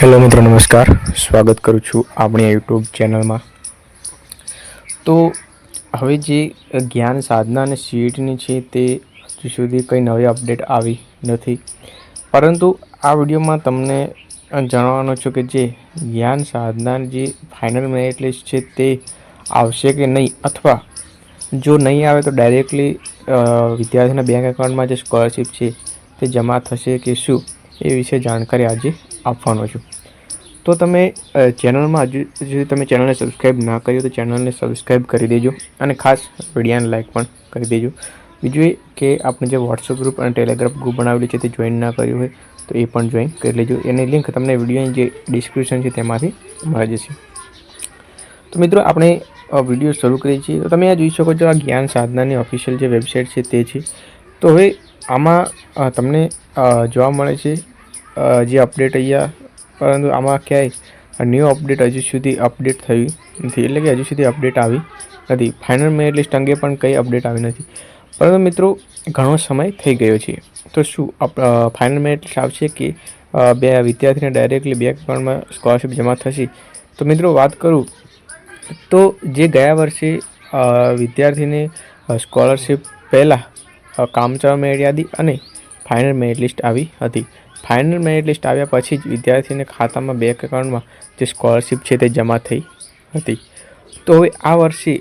Hello મિત્રો, નમસ્કાર. સ્વાગત કરું છું આપણી યુટ્યુબ ચેનલમાં. તો હવે જે જ્ઞાન સાધના અને સીટની છે તે હજુ સુધી કંઈ નવી અપડેટ આવી નથી. પરંતુ આ વિડીયોમાં તમને જણાવવાનો છું કે જે જ્ઞાન સાધનાની જે ફાઇનલ મેરિટ લિસ્ટ છે તે આવશે કે નહીં? અથવા જો નહીં આવે તો ડાયરેક્ટલી વિદ્યાર્થીના બેંક એકાઉન્ટમાં જે સ્કોલરશીપ છે તે જમા થશે કે શું? એ વિશે જાણકારી આજે આપવાનો છું. તો તમે ચેનલમાં હજુ સુધી તમે ચેનલને સબસ્ક્રાઈબ ના કર્યું તો ચેનલને સબસ્ક્રાઈબ કરી દેજો અને ખાસ વિડીયાને લાઈક પણ કરી દેજો. બીજું એ કે આપણે જે વોટ્સઅપ ગ્રુપ અને ટેલિગ્રામ ગ્રુપ બનાવેલી છે તે જોઈન ના કર્યું હોય તો એ પણ જોઈન કરી લેજો. એની લિંક તમને વિડીયોની જે ડિસ્ક્રિપ્શન છે તેમાંથી મળી જશે. તો મિત્રો આપણે વીડિયો શરૂ કરીએ છીએ. તો તમે આ જોઈ શકો છો આ જ્ઞાન સાધનાની ઓફિશિયલ જે વેબસાઇટ છે તે છે. તો હવે આમાં તમને જોવા મળે છે જે અપડેટ અહીંયા પરંતુ આમાં ક્યાંય ન્યૂ અપડેટ હજુ સુધી અપડેટ થયું નથી. એટલે કે હજુ સુધી અપડેટ આવી નથી. ફાઇનલ મેરિટ લિસ્ટ અંગે પણ કંઈ અપડેટ આવી નથી. પરંતુ મિત્રો, ઘણો સમય થઈ ગયો છે. તો શું ફાઇનલ મેરિટ લિસ્ટ આવશે કે બે વિદ્યાર્થીને ડાયરેક્ટલી બે એકાઉન્ટમાં સ્કોલરશિપ જમા થશે? તો મિત્રો, વાત કરું તો જે ગયા વર્ષે વિદ્યાર્થીને સ્કોલરશિપ પહેલાં કામચલાઉ મેળ યાદી અને ફાઇનલ મેરિટ લિસ્ટ આવી હતી. ફાઇનલ મેરિટ લિસ્ટ આવ્યા પછી જ વિદ્યાર્થીને ખાતામાં બેંક એકાઉન્ટમાં જે સ્કોલરશિપ છે તે જમા થઈ હતી. તો હવે આ વર્ષે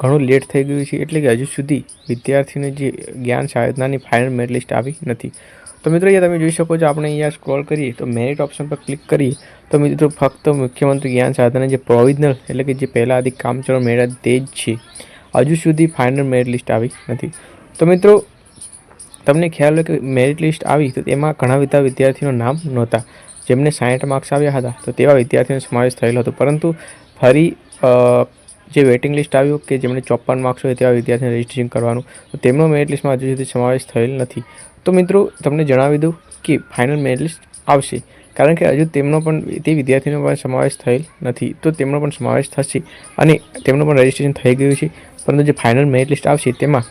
ઘણું લેટ થઈ ગયું છે એટલે કે હજુ સુધી વિદ્યાર્થીને જે જ્ઞાન સાધનાની ફાઇનલ મેરિટ લિસ્ટ આવી નથી. તો મિત્રો, અહીંયા તમે જોઈ શકો છો, આપણે અહીંયા સ્ક્રોલ કરીએ તો મેરિટ ઓપ્શન પર ક્લિક કરીએ તો મિત્રો, ફક્ત મુખ્યમંત્રી જ્ઞાન સાધના જે પ્રોવિઝનલ એટલે કે જે પહેલાં આદિ કામચલાઉ મેળા તે જ છે. હજુ સુધી ફાઇનલ મેરિટ લિસ્ટ આવી નથી. તો મિત્રો તમને ખ્યાલ હોય કે મેરિટ લિસ્ટ આવી તો તેમાં ઘણા બધા વિદ્યાર્થીઓના નામ નહોતા. જેમને સાઠ માર્ક્સ આવ્યા હતા, તો તેવા વિદ્યાર્થીઓનો સમાવેશ થયેલો હતો. પરંતુ ફરી જે વેટિંગ લિસ્ટ આવ્યું કે જેમણે ચોપન માર્ક્સ હોય તેવા વિદ્યાર્થીને રજિસ્ટ્રેશન કરવાનું, તો તેમનો મેરિટ લિસ્ટમાં હજુ સુધી સમાવેશ થયેલ નથી. તો મિત્રો, તમને જણાવી દઉં કે ફાઇનલ મેરિટ લિસ્ટ આવશે, કારણ કે હજુ તેમનો પણ, તે વિદ્યાર્થીનો પણ સમાવેશ થયેલ નથી. તો તેમનો પણ સમાવેશ થશે અને તેમનું પણ રજિસ્ટ્રેશન થઈ ગયું છે. પરંતુ જે ફાઇનલ મેરિટ લિસ્ટ આવશે, તેમાં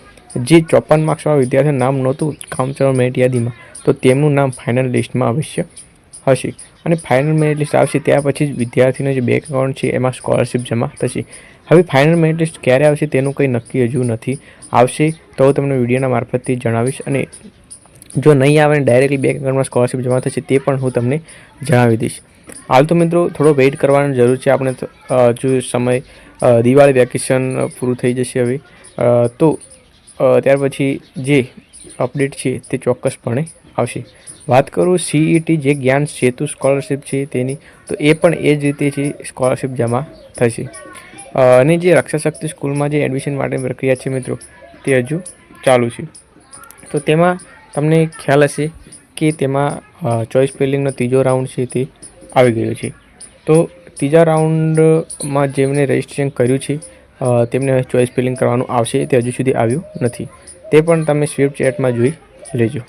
જે ચોપન માર્ક્સવાળા વિદ્યાર્થીનું નામ નહોતું કામચલાઉ મેરિટ યાદીમાં, તો તેમનું નામ ફાઇનલ લિસ્ટમાં અવશ્ય હશે. અને ફાઇનલ મેરિટ લિસ્ટ આવશે ત્યાર પછી જ વિદ્યાર્થીનો જે બેંક એકાઉન્ટ છે એમાં સ્કોલરશિપ જમા થશે. હવે ફાઇનલ મેરિટ લિસ્ટ ક્યારે આવશે તેનું કંઈ નક્કી હજુ નથી. આવશે તો હું તમને વિડીયોના મારફતથી જણાવીશ અને જો નહીં આવે ડાયરેક્ટલી બેંક એકાઉન્ટમાં સ્કોલરશિપ જમા થશે તે પણ હું તમને જણાવી દઈશ. હાલ તો મિત્રો થોડો વેઇટ કરવાની જરૂર છે. આપણે જો સમય દિવાળી વેકેશન પૂરું થઈ જશે હવે. તો ત્યાર પછી જે અપડેટ છે તે ચોક્કસપણે આવશે. વાત કરું સીઈટી જે જ્ઞાન સેતુ સ્કોલરશિપ છે તેની, તો એ પણ એ જ રીતે છે સ્કોલરશિપ જમા થશે. અને જે રક્ષાશક્તિ સ્કૂલમાં જે એડમિશન માટેની પ્રક્રિયા છે મિત્રો, તે હજુ ચાલુ છે. તો તેમાં તમને ખ્યાલ હશે કે તેમાં ચોઇસ ફિલિંગનો ત્રીજો રાઉન્ડ છે તે આવી ગયો છે. તો ત્રીજા રાઉન્ડમાં જેમણે રજિસ્ટ્રેશન કર્યું છે તેમને ચોઈસ ફિલિંગ કરવાનું આવશે તે હજુ સુધી આવ્યું નથી. તે પણ તમે સ્વિફ્ટ ચેટમાં જોઈ લેજો.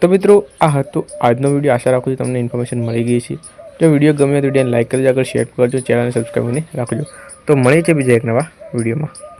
તો મિત્રો, આ હતો આજનો વીડિયો આશા રાખું છું તમને ઇન્ફોર્મેશન મળી ગઈ છે જો વીડિયો ગમે તો વિડીયોને લાઇક કરજો. આગળ શેર કરજો, ચેનલને સબસ્ક્રાઈબ કરીને રાખજો. તો મળે છે બીજા એક નવા વિડીયોમાં